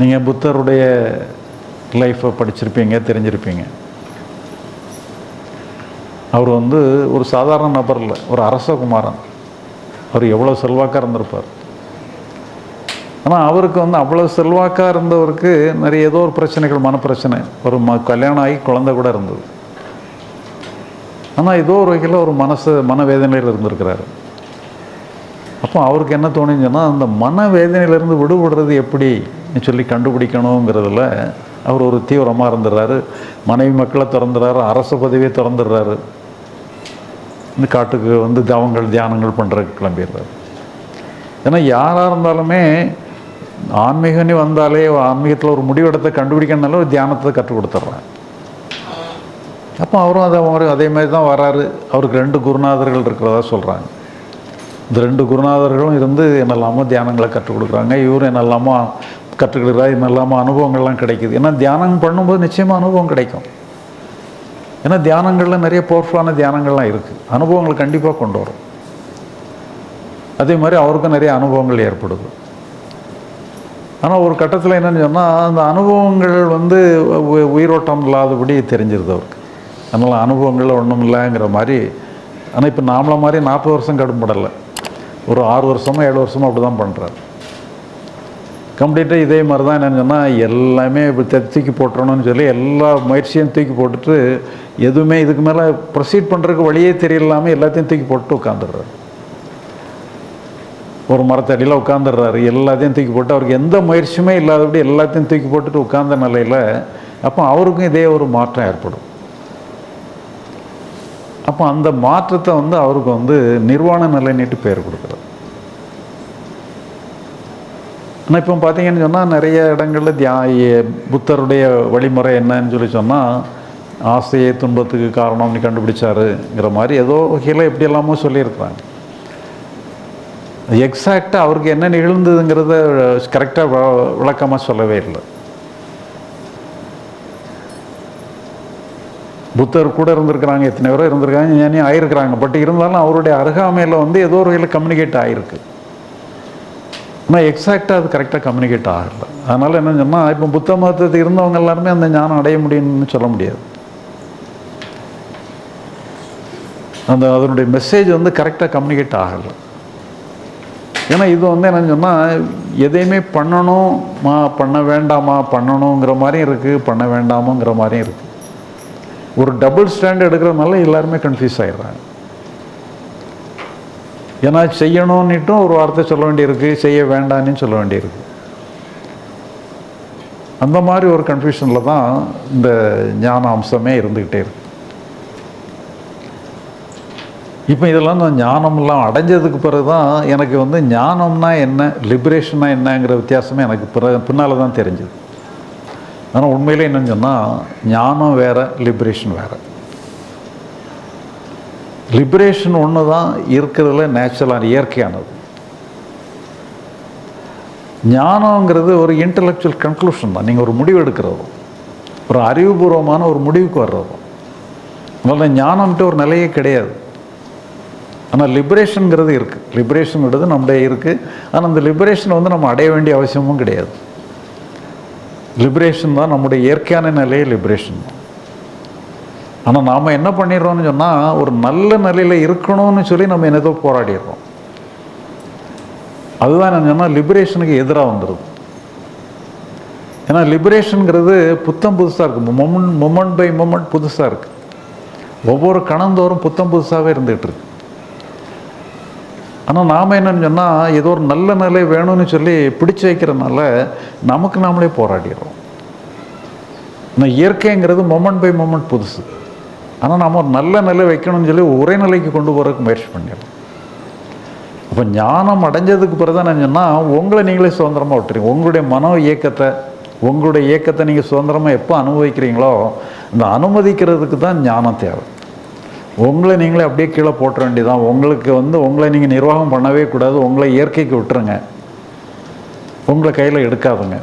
நீங்கள் புத்தருடைய லைஃப்பை படிச்சிருப்பீங்க தெரிஞ்சிருப்பீங்க. அவர் வந்து ஒரு சாதாரண நபர் இல்லை ஒரு அரசகுமாரன். அவர் எவ்வளோ செல்வாக்காக இருந்திருப்பார். ஆனால் அவருக்கு வந்து அவ்வளோ செல்வாக்காக இருந்தவருக்கு நிறைய ஏதோ ஒரு பிரச்சனைகள் மனப்பிரச்சனை. ஒரு ம கல்யாணம் ஆகி குழந்தை கூட இருந்தது. ஆனால் ஏதோ ஒரு வகையில் ஒரு மனசு மனவேதனையில் இருந்திருக்கிறாரு. அப்போ அவருக்கு என்ன தோணுச்சுன்னா அந்த மனவேதனையிலேருந்து விடுபடுறது எப்படி? சொல்லி கண்டுபிடிக்கணுங்கிறதுல அவர் ஒரு தீவிரமாக இருந்துடுறாரு. மனைவி மக்களை திறந்துடுறாரு அரசு பதவியை திறந்துடுறாரு. இந்த காட்டுக்கு வந்து தவங்கள் தியானங்கள் பண்ணுறதுக்கு கிளம்பிடுறாரு. ஏன்னா யாராக இருந்தாலுமே ஆன்மீகன்னு வந்தாலே ஆன்மீகத்தில் ஒரு முடிவெடுத்த கண்டுபிடிக்கணும்னால ஒரு தியானத்தை கற்றுக் கொடுத்துட்றாங்க அப்போ அவரும் அதை மாதிரி அதே மாதிரி தான் வராரு. அவருக்கு ரெண்டு குருநாதர்கள் இருக்கிறதா சொல்கிறாங்க இந்த ரெண்டு குருநாதர்களும் இருந்து என்னெல்லாமோ தியானங்களை கற்றுக் கொடுக்குறாங்க. இவரும் என்னெல்லாமோ கற்றுக் இல்லாமல் அனுபவங்கள்லாம் கிடைக்குது. ஏன்னா தியானம் பண்ணும்போது நிச்சயமாக அனுபவம் கிடைக்கும். ஏன்னா தியானங்களில் நிறைய பவர்ஃபுல்லான தியானங்கள்லாம் இருக்குது அனுபவங்கள் கண்டிப்பாக கொண்டு வரும். அதே மாதிரி அவருக்கும் நிறைய அனுபவங்கள் ஏற்படுது. ஆனால் ஒரு கட்டத்தில் என்னென்னு சொன்னால் அந்த அனுபவங்கள் வந்து உ- உயிரோட்டம் இல்லாதபடி தெரிஞ்சிருது அவருக்கு. அதனால் அனுபவங்கள் ஒன்றும் இல்லைங்கிற மாதிரி ஆனால் இப்போ நாமளை மாதிரி நாற்பது வருஷம் கடும்படலை. ஒரு ஆறு வருஷமோ ஏழு வருஷமோ அப்படி தான் பண்ணுறாரு கம்ப்ளீட்டாக இதே மாதிரி தான் என்னன்னு சொன்னால் எல்லாமே இப்போ தூக்கி போட்டுறணும்னு சொல்லி எல்லா முயற்சியும் தூக்கி போட்டுட்டு எதுவுமே இதுக்கு மேலே ப்ரொசீட் பண்ணுறதுக்கு வழியே தெரியலாமல் எல்லாத்தையும் தூக்கி போட்டு உட்காந்துடுறாரு ஒரு மரத்தடியில் உட்காந்துடுறாரு எல்லாத்தையும் தூக்கி போட்டு அவருக்கு எந்த முயற்சியுமே இல்லாதபடி எல்லாத்தையும் தூக்கி போட்டுட்டு உட்கார்ந்த நிலையில் அப்போ அவருக்கும் இதே ஒரு மாற்றம் ஏற்படும். அப்போ அந்த மாற்றத்தை வந்து அவருக்கு வந்து நிர்வாண நிலைன்னுட்டு பேர் கொடுக்குறாரு ஆனால் இப்போ பார்த்தீங்கன்னு சொன்னால் நிறைய இடங்களில் தியா புத்தருடைய வழிமுறை என்னன்னு சொல்லி சொன்னால் ஆசையே துன்பத்துக்கு காரணம்னு கண்டுபிடிச்சாருங்கிற மாதிரி ஏதோ வகையில் எப்படி எல்லாமோ சொல்லியிருக்கிறாங்க. எக்ஸாக்டாக அவருக்கு என்ன நிகழ்ந்ததுங்கிறத கரெக்டாக விளக்கமாக சொல்லவே இல்லை. புத்தர் கூட இருந்திருக்கிறாங்க எத்தனை பேரோ இருந்திருக்காங்க ஞானி ஆயிருக்கிறாங்க. பட் இருந்தாலும் அவருடைய அருகாமையில் வந்து ஏதோ ஒரு வகையில் கம்யூனிகேட் ஆகிருக்கு ஆனால் எக்ஸாக்டாக அது கரெக்டாக கம்யூனிகேட் ஆகலை. அதனால் என்ன சொன்னால் இப்போ புத்த மதத்தை இருந்தவங்க எல்லாருமே அந்த ஞானம் அடைய முடியும்னு சொல்ல முடியாது. அந்த அதனுடைய மெசேஜ் வந்து கரெக்டாக கம்யூனிகேட் ஆகலை. ஏன்னா இது வந்து என்னன்னு சொன்னால் எதையுமே பண்ணணுமா பண்ண வேண்டாமா பண்ணணுங்கிற மாதிரியும் இருக்குது பண்ண வேண்டாமாங்கிற மாதிரியும் இருக்குது ஒரு டபுள் ஸ்டாண்ட் எடுக்கிறதுனால எல்லாருமே கன்ஃபியூஸ் ஆகிடுறாங்க ஏன்னா செய்யணும்னுட்டும் ஒரு வார்த்தை சொல்ல வேண்டியிருக்கு செய்ய வேண்டான்னு சொல்ல வேண்டியிருக்கு. அந்த மாதிரி ஒரு கன்ஃபியூஷனில் தான் இந்த ஞான அம்சமே இருந்துக்கிட்டே இருக்கு. இப்போ இதெல்லாம் நான் ஞானம்லாம் அடைஞ்சதுக்கு பிறகு தான் எனக்கு வந்து ஞானம்னா என்ன லிபரேஷன்னா என்னங்கிற வித்தியாசமே எனக்கு பிற பின்னால் தான் தெரிஞ்சுது. ஆனால் உண்மையிலே என்னன்னு சொன்னால் ஞானம் வேறு லிபரேஷன் வேறு. லிபரேஷன் ஒன்று தான் இருக்கிறதுல நேச்சுரலான இயற்கையானது. ஞானங்கிறது ஒரு இன்டலெக்சுவல் கன்க்ளூஷன் தான். நீங்கள் ஒரு முடிவு எடுக்கிறதும் ஒரு அறிவுபூர்வமான ஒரு முடிவுக்கு வர்றதும். அதனால் ஞானம்ட்டு ஒரு நிலையே கிடையாது. ஆனால் லிபரேஷனுங்கிறது இருக்குது லிபரேஷனுங்கிறது நம்முடைய இருக்குது ஆனால் அந்த லிபரேஷன் வந்து நம்ம அடைய வேண்டிய அவசியமும் கிடையாது. லிபரேஷன் தான் நம்முடைய இயற்கையான நிலையே லிபரேஷன் தான். ஆனால் நாம் என்ன பண்ணிடுறோம்னு சொன்னால் ஒரு நல்ல நிலையில் இருக்கணும்னு சொல்லி நம்ம என்னதோ போராடிடுறோம். அதுதான் என்ன சொன்னால் லிபரேஷனுக்கு எதிராக வந்துடுது ஏன்னா லிபரேஷனுங்கிறது புத்தம் புதுசாக இருக்குது மொமன் மொமெண்ட் பை மொமெண்ட் புதுசாக இருக்குது ஒவ்வொரு கணந்தோறும் புத்தம் புதுசாகவே இருந்துகிட்டு இருக்கு. ஆனால் நாம் என்னன்னு சொன்னால் ஏதோ ஒரு நல்ல நிலை வேணும்னு சொல்லி பிடிச்சு வைக்கிறனால நமக்கு நாமளே போராடிடுறோம். ஆனால் இயற்கைங்கிறது மொமெண்ட் பை மொமெண்ட் புதுசு. ஆனால் நாம் ஒரு நல்ல நிலை வைக்கணும்னு சொல்லி ஒரே நிலைக்கு கொண்டு போகிறதுக்கு முயற்சி பண்ணிடுறோம் அப்போ ஞானம் அடைஞ்சதுக்கு பிறகு தான் நான் சொன்னால் உங்களை நீங்களே சுதந்திரமாக விட்டுறீங்க உங்களுடைய மனோ இயக்கத்தை உங்களுடைய இயக்கத்தை நீங்கள் சுதந்திரமாக எப்போ அனுபவிக்கிறீங்களோ அந்த அனுமதிக்கிறதுக்கு தான் ஞானம் தேவை. உங்களை நீங்களே அப்படியே கீழே போட்டுற வேண்டியதான் உங்களுக்கு வந்து உங்களை நீங்கள் நிர்வாகம் பண்ணவே கூடாது. உங்களை இயற்கைக்கு விட்டுருங்க. உங்களை கையில் எடுக்காதுங்க.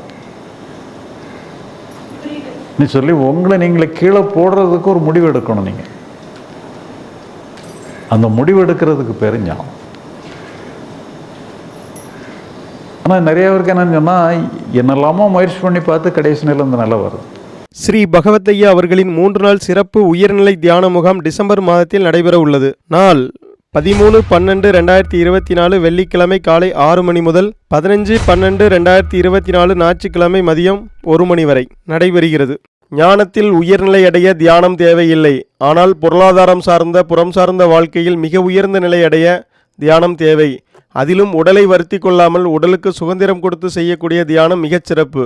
சொல்லி உங்களை நீங்களே கீழே போடுறதுக்கு ஒரு முடிவு எடுக்கணும் நீங்கள் அந்த முடிவு எடுக்கிறதுக்கு பேர் ஞானம். ஆனால் நிறைய பேருக்கு என்னன்னு சொன்னால் என்னெல்லாமோ முயற்சி பண்ணி பார்த்து கடைசி நிலை இந்த நிலை வருது. ஸ்ரீ பகவத்தையா அவர்களின் மூன்று நாள் சிறப்பு உயர்நிலை தியான முகாம் டிசம்பர் மாதத்தில் நடைபெற உள்ளது. நாள் பதிமூணு பன்னெண்டு ரெண்டாயிரத்தி இருபத்தி நாலு வெள்ளிக்கிழமை காலை ஆறு மணி முதல் பதினஞ்சு பன்னெண்டு ரெண்டாயிரத்தி இருபத்தி நாலு ஞாயிற்றுக்கிழமை மதியம் ஒரு மணி வரை நடைபெறுகிறது. ஞானத்தில் உயர்நிலை அடைய தியானம் தேவையில்லை. ஆனால் பொருளாதாரம் சார்ந்த புறம் சார்ந்த வாழ்க்கையில் மிக உயர்ந்த நிலை அடைய தியானம் தேவை. அதிலும் உடலை வருத்தி கொள்ளாமல் உடலுக்கு சுதந்திரம் கொடுத்து செய்யக்கூடிய தியானம் மிகச் சிறப்பு.